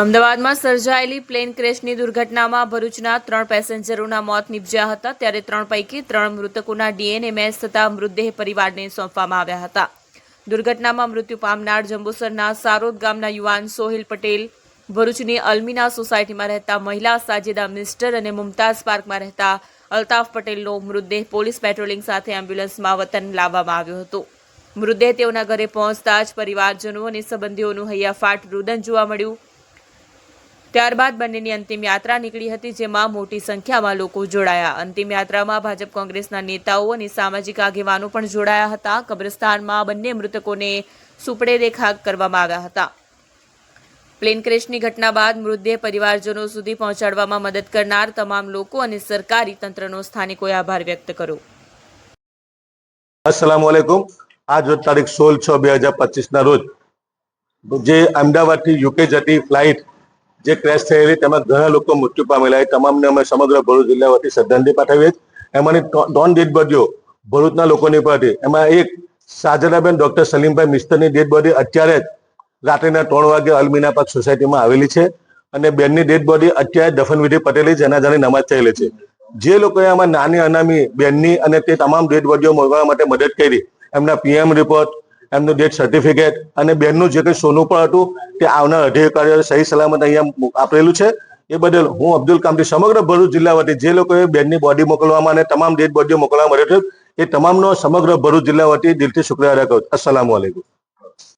અમદાવાદમાં સર્જાયેલી પ્લેન ક્રેશની દુર્ઘટનામાં ભરૂચના ત્રણ પેસેન્જરોના મોત નીપજ્યા હતા. ત્યારે ત્રણ પૈકી ત્રણ મૃતકોના ડીએનએ મેચ થતા મૃતદેહ પરિવારને સોંપવામાં આવ્યા હતા. દુર્ઘટનામાં મૃત્યુ પામનાર જંબુસરના સારોદ ગામના યુવાન સોહિલ પટેલ, ભરૂચની અલ્મીના સોસાયટીમાં રહેતા મહિલા સાજેદા મિસ્ટર અને મુમતાઝ પાર્કમાં રહેતા અલ્તાફ પટેલનો મૃતદેહ પોલીસ પેટ્રોલિંગ સાથે એમ્બ્યુલન્સમાં વતન લાવવામાં આવ્યો હતો. મૃતદેહ તેઓના ઘરે પહોંચતા જ પરિવારજનો અને સંબંધીઓનું હૈયાફાટ રુદન જોવા મળ્યું. ત્યારબાદ બંનેની અંતિમ યાત્રા નીકળી હતી, જેમાં મોટી સંખ્યામાં લોકો જોડાયા. અંતિમ યાત્રામાં ભાજપ કોંગ્રેસના નેતાઓ અને સામાજિક આગેવાનો પણ જોડાયા હતા. કબ્રસ્તાનમાં બંને મૃતકોને સુપડે દેખા કરવામાં આવ્યા હતા. પ્લેન ક્રેશની ઘટના બાદ મૃતદેહ પરિવારજનો સુધી પહોંચાડવામાં મદદ કરનાર તમામ લોકો અને સરકારી તંત્રનો સ્થાનિકોએ આભાર વ્યક્ત કર્યો. અસલામ વાલેકુમ આજ તારીખ સોળ છ બે હજાર પચીસના રોજ જે અમદાવાદથી યુકે જતી ફ્લાઇટ જે ક્રેશ થયેલી તેમાં ઘણા લોકો મૃત્યુ પામેલા એ તમામને અમે સમગ્ર ભરૂચ જિલ્લા વતી શ્રદ્ધાંજલિ પાઠવીએ એમાંની ત્રણ ડેડ બોડીઓ ભરૂચના લોકોની પર હતી. એમાં એક સાજરાબેન ડોક્ટર સલીમભાઈ મિસ્તરની ડેડ બોડી અત્યારે જ રાત્રિના ત્રણ વાગે અલમીના પાક સોસાયટીમાં આવેલી છે અને બેનની ડેડ બોડી અત્યારે દફનવિધિ પટેલી જનાજાની નમાજ થયેલી છે. જે લોકોએ આમાં નાની અનામી બેનની અને તે તમામ ડેડ બોડીઓ મળવા માટે મદદ કરી, એમના પીએમ રિપોર્ટ એમનું ડેથ સર્ટિફિકેટ અને બેનનું જે કંઈ સોનું પણ હતું તે આવનાર અધિકારીઓ સહી સલામત અહીંયા આપેલું છે. એ બદલ હું અબ્દુલ કામથી સમગ્ર ભરૂચ જિલ્લા વતી જે લોકોએ બેનની બોડી મોકલવામાં અને તમામ ડેડ બોડીઓ મોકલવામાં માટે એ તમામનો સમગ્ર ભરૂચ જિલ્લા વતી દિલથી શુક્રિયા અદા કરું અસલામ અલૈકુમ.